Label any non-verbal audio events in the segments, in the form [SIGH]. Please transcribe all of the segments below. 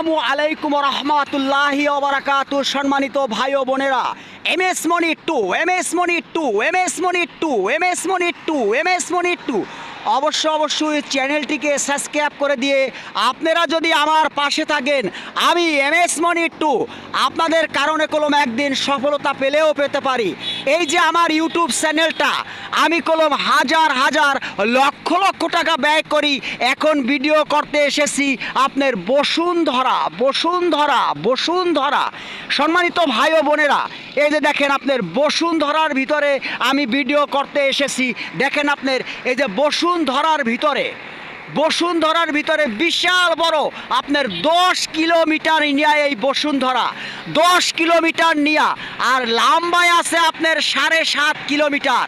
আসসালামু আলাইকুম রহমতুল্লাহি ওবরাকাতু সম্মানিত ভাই ও বোনেরা। M S Moni two M S Moni two M S Moni two M S Moni two M S Moni two. অবশ্য অবশ্যই চ্যানেলটিকে সাবস্ক্রাইব করে দিয়ে আপনারা যদি আমার পাশে থাকেন, আমি এম এস মনি টু। আপনাদের কারণে কলম একদিন সফলতা পেলেও পেতে পারি। এই যে আমার ইউটিউব চ্যানেলটা, আমি কলম হাজার হাজার লক্ষ লক্ষ টাকা ব্যয় করি, এখন ভিডিও করতে এসেছি আপনার বসুন্ধরা বসুন্ধরা বসুন্ধরা। সম্মানিত ভাই ও বোনেরা, এই যে দেখেন আপনার বসুন্ধরার ভিতরে আমি ভিডিও করতে এসেছি, দেখেন আপনার এই যে বসুন্ধরার ভিতরে। বসুন্ধরার ভিতরে বিশাল বড় আপনার দশ কিলোমিটার নিয়ে এই বসুন্ধরা। দশ কিলোমিটার নিয়া। আর লাম্বায় আছে আপনার সাড়ে সাত কিলোমিটার।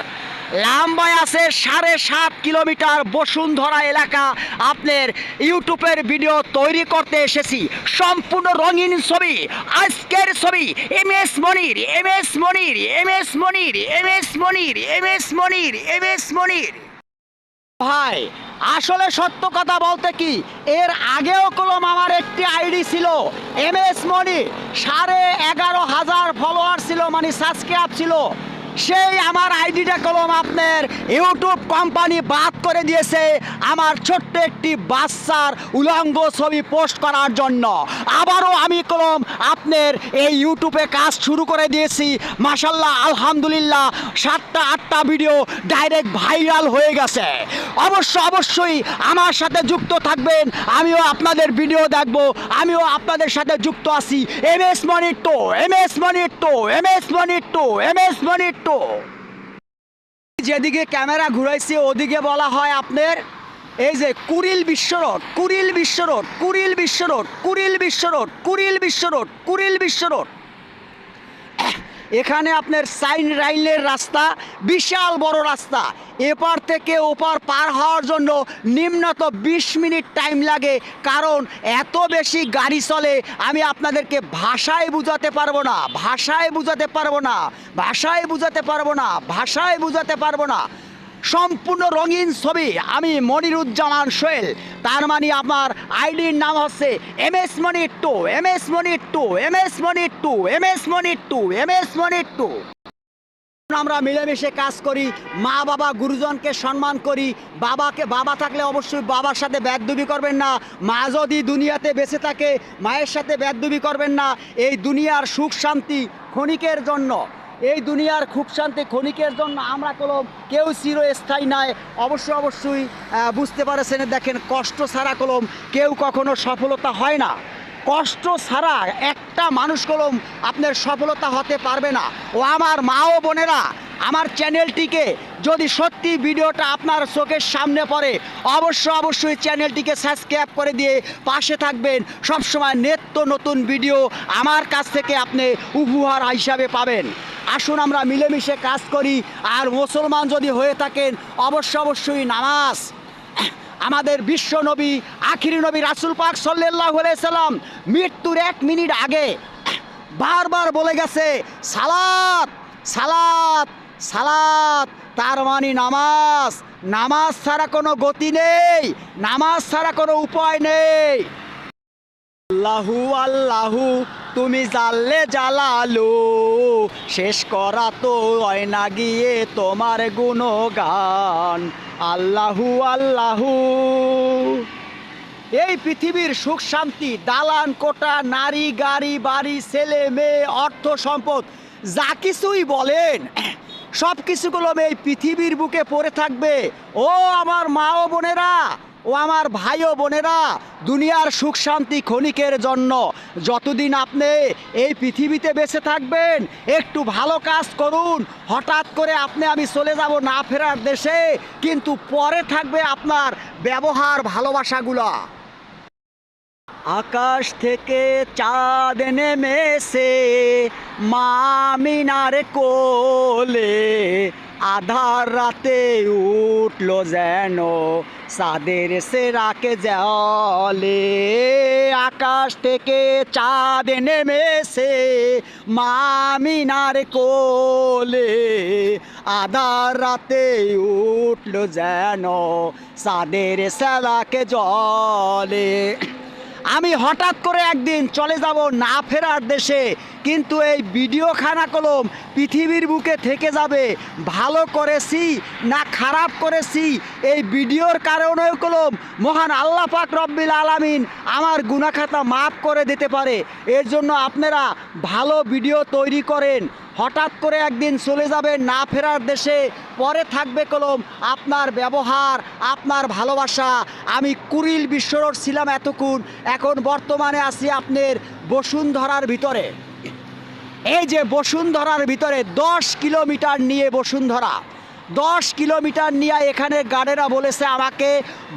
লাম্বায় আছে সাড়ে সাত কিলোমিটার বসুন্ধরা এলাকা আপনার ইউটিউবের ভিডিও তৈরি করতে এসেছি। সম্পূর্ণ রঙিন ছবি, আজকের ছবি, M S Monir, M S Monir, M S Monir, M S Monir, M S Monir, M S Monir. ভাই, আসলে সত্য কথা বলতে কি? এর আগেও কলম আমার একটি আইডি ছিল। এম এস মনি সাড়ে এগারো হাজার ফলোয়ার ছিল মানে সাবস্ক্রাইব ছিল। সেই আমার আইডিটা কলম আপনার ইউটিউব কোম্পানি বাদ করে দিয়েছে আমার ছোট্ট একটি বাচ্চার উলঙ্গ ছবি পোস্ট করার জন্য। আবারও আমি কলম আপনার এই ইউটিউবে কাজ শুরু করে দিয়েছি। মাসাল্লাহ আলহামদুলিল্লাহ, সাতটা, আটটা ভিডিও ডাইরেক্ট ভাইরাল হয়ে গেছে। অবশ্য, অবশ্যই আমার সাথে যুক্ত থাকবেন, আমিও আপনাদের ভিডিও দেখব, আমিও আপনাদের সাথে যুক্ত আছি। M S money two, M S money two, M S money two, M S money two যেদিকে ক্যামেরা ঘুরাইছি, ওদিকে বলা হয় আপনার এই যে Kuril Biswa road Kuril Biswa road Kuril Biswa road Kuril Biswa road Kuril Biswa road Kuril Biswa road. এখানে আপনার সাইন রাইলের রাস্তা বিশাল বড় রাস্তা। এপার থেকে ওপার পার হওয়ার জন্য নিম্নত বিশ মিনিট টাইম লাগে, কারণ এত বেশি গাড়ি চলে, আমি আপনাদেরকে ভাষায় বুঝাতে পারব না, ভাষায় বুঝাতে পারব না, ভাষায় বুঝাতে পারব না, ভাষায় বুঝাতে পারব না। সম্পূর্ণ রঙিন ছবি। আমি মনিরুজ্জামান সোহেল। তার মানে আমার আইডির নাম হচ্ছে M S Moni two, M S Moni two, M S Moni two, M S Moni two, M S Moni two. আমরা মিলেমিশে কাজ করি, মা বাবা গুরুজনকে সম্মান করি, বাবাকে, বাবা থাকলে অবশ্যই বাবার সাথে ব্যাদুবি করবেন না, মা যদি দুনিয়াতে বেঁচে থাকে, মায়ের সাথে ব্যাদুবি করবেন না, এই দুনিয়ার সুখ শান্তি ক্ষণিকের জন্য। এই দুনিয়ার খুব শান্তি ক্ষণিকের জন্য আমরা কোনো কেউ চিরস্থায়ী নয় অবশ্যই অবশ্যই বুঝতে পারেছেন, দেখেন, কষ্ট ছাড়া কলম কেউ কখনো সফলতা হয় না। কষ্ট ছাড়া একটা মানুষ কলম আপনার সফলতা হতে পারবে না। ও আমার মা ও বোনেরা, আমার চ্যানেলটিকে যদি সত্যি ভিডিওটা আপনার চোখের সামনে পড়ে, অবশ্য অবশ্যই চ্যানেলটিকে সাবস্ক্রাইব করে দিয়ে পাশে থাকবেন। সবসময় নিত্য নতুন ভিডিও আমার কাছ থেকে আপনি উপহার হিসাবে পাবেন। আসুন আমরা মিলেমিশে কাজ করি, আর মুসলমান যদি হয়ে থাকেন, অবশ্য অবশ্যই নামাজ। আমাদের বিশ্ব নবী, আখিরি নবী রাসুল পাক সাল্লাহ সাল্লাম মৃত্যুর এক মিনিট আগে বারবার বলে গেছে, সালাত সালাত সালাত। তার মানে নামাজ নামাজ ছাড়া কোনো গতি নেই, নামাজ ছাড়া কোনো উপায় নেই। আল্লাহু আল্লাহু, তুমি জানলে জ্বালালো শেষ করা তো হয় না গিয়ে তোমার গুণগান। আল্লাহু আল্লাহু। এই পৃথিবীর সুখ শান্তি, দালান কোটা, নারী, গাড়ি, বাড়ি, ছেলে, মেয়ে, অর্থ সম্পদ, যা কিছুই বলেন সব কিছুগুলো এই পৃথিবীর বুকে পড়ে থাকবে। ও আমার মা ও বোনেরা ও আমার ভাই ও বোনেরা, দুনিয়ার সুখ শান্তি ক্ষণিকের জন্য যতদিন আপনি এই পৃথিবীতে বেঁচে থাকবেন, একটু ভালো কাজ করুন। হঠাৎ করে আপনি আমি চলে যাব না ফেরার দেশে, কিন্তু পরে থাকবে আপনার ব্যবহার ভালোবাসাগুলা। আকাশ থেকে চাঁদ নেমেছে মামিনার কোলে আধার রাতে উঠল যেন, চাঁদের সে রাকে জলে। আকাশ থেকে চাঁদ নেমেছে মামিনার কোলে। আধার রাতে উঠল যেন, চাঁদের সেলাকে জলে। আমি হঠাৎ করে একদিন চলে যাব না ফেরার দেশে, কিন্তু এই ভিডিও খানা কলম পৃথিবীর বুকে থেকে যাবে। ভালো করেছি না খারাপ করেছি, এই ভিডিওর কারণেও কলম মহান আল্লাহ পাক রব্বিল আলামিন আমার গুনাখাতা মাফ করে দিতে পারে। এর জন্য আপনারা ভালো ভিডিও তৈরি করেন। হঠাৎ করে একদিন চলে যাবে, না ফেরার দেশে, পরে থাকবে কলম। আপনার ব্যবহার, আপনার ভালোবাসা, আমি কুড়িল বিশ্বরোড ছিলাম এতক্ষণ, এখন বর্তমানে আছি আপনার বসুন্ধরার ভিতরে। এই যে বসুন্ধরার ভিতরে দশ কিলোমিটার নিয়ে বসুন্ধরা, দশ কিলোমিটার নিয়ে এখানে গার্ডেরা বলেছে আমাকে,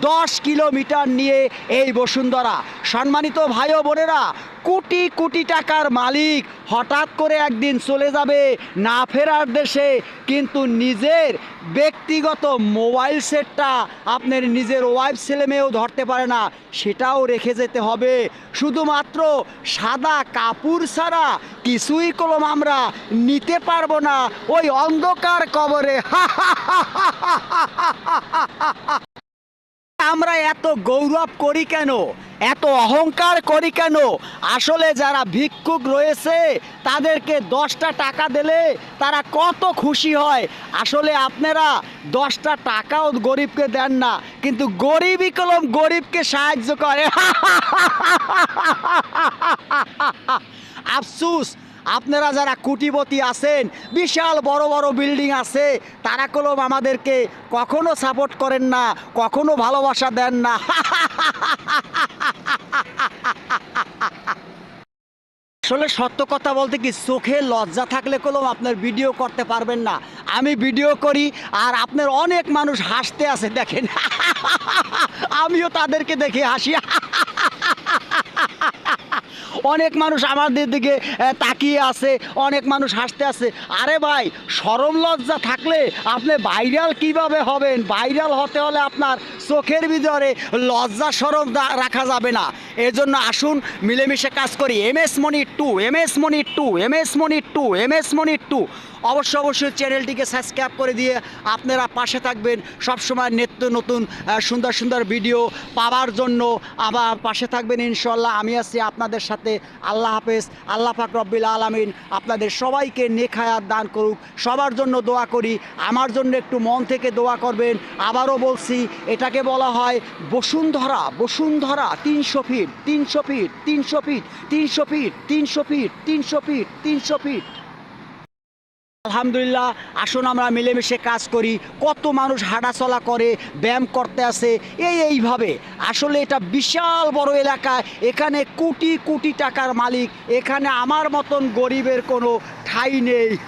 দশ কিলোমিটার নিয়ে এই বসুন্ধরা। সম্মানিত ভাই বোনেরা কোটি কোটি টাকার মালিক হঠাৎ করে একদিন চলে যাবে না ফেরার দেশে, কিন্তু নিজের ব্যক্তিগত মোবাইল সেটটা আপনার নিজের ওয়াইফ ছেলে মেয়েও ধরতে পারে না, সেটাও রেখে যেতে হবে। শুধুমাত্র সাদা কাপড় ছাড়া কিছুই কলম আমরা নিতে পারব না। ওই অন্ধকার কবরে। [LAUGHS] আমরা এত গৌরব করি কেন? এত অহংকার করি কেন? আসলে যারা ভিক্ষুক রয়েছে, তাদেরকে দশটা টাকা দিলে তারা কত খুশি হয়। আসলে আপনারা দশটা টাকাও গরিবকে দেন না, কিন্তু গরিবই কলম গরিবকে সাহায্য করে। [LAUGHS] আফসুস! আপনারা যারা কুটিপতি আছেন, বিশাল বড় বড় বিল্ডিং আছে, তারা কলম আমাদেরকে কখনো সাপোর্ট করেন না, কখনো ভালোবাসা দেন না। আসলে সত্য কথা বলতে কি, চোখে লজ্জা থাকলে কলম আপনার ভিডিও করতে পারবেন না। আমি ভিডিও করি আর আপনার অনেক মানুষ হাসতে আছে, দেখেন। আমিও তাদেরকে দেখে হাসি। অনেক মানুষ আমাদের দিকে তাকিয়ে আছে, অনেক মানুষ হাসতে আছে। আরে ভাই, সরম লজ্জা থাকলে আপনি ভাইরাল কীভাবে হবেন? ভাইরাল হতে হলে আপনার চোখের ভিতরে লজ্জা সরম রাখা যাবে না। এজন্য জন্য আসুন, মিলেমিশে কাজ করি। M S Monir two, M S Monir two, M S Monir two, M S Monir two. অবশ্যই অবশ্যই চ্যানেলটিকে সাবস্ক্রাইব করে দিয়ে আপনারা পাশে থাকবেন। সবসময় নিত্য নতুন সুন্দর সুন্দর ভিডিও পাওয়ার জন্য আবার পাশে থাকবেন ইনশাল্লাহ আমি আছি আপনাদের সাথে। আল্লাহ হাফেজ। আল্লাহ পাক রব্বিল আলমিন আপনাদের সবাইকে নেখায়াত দান করুক। সবার জন্য দোয়া করি। আমার জন্য একটু মন থেকে দোয়া করবেন। আবারও বলছি, এটাকে বলা হয় বসুন্ধরা বসুন্ধরা তিনশো ফিট তিনশো ফিট তিনশো ফিট তিনশো ফিট তিনশো ফিট তিনশো ফিট তিনশো ফিট। আলহামদুলিল্লাহ, আসুন আমরা মিলেমিশে কাজ করি। কত মানুষ হাঁটাচলা করে, ব্যায়াম করতে আসে, এই এইভাবে। আসলে এটা বিশাল বড় এলাকা, এখানে কোটি কোটি টাকার মালিক, এখানে আমার মতন গরিবের কোনো ঠাই নেই। [LAUGHS]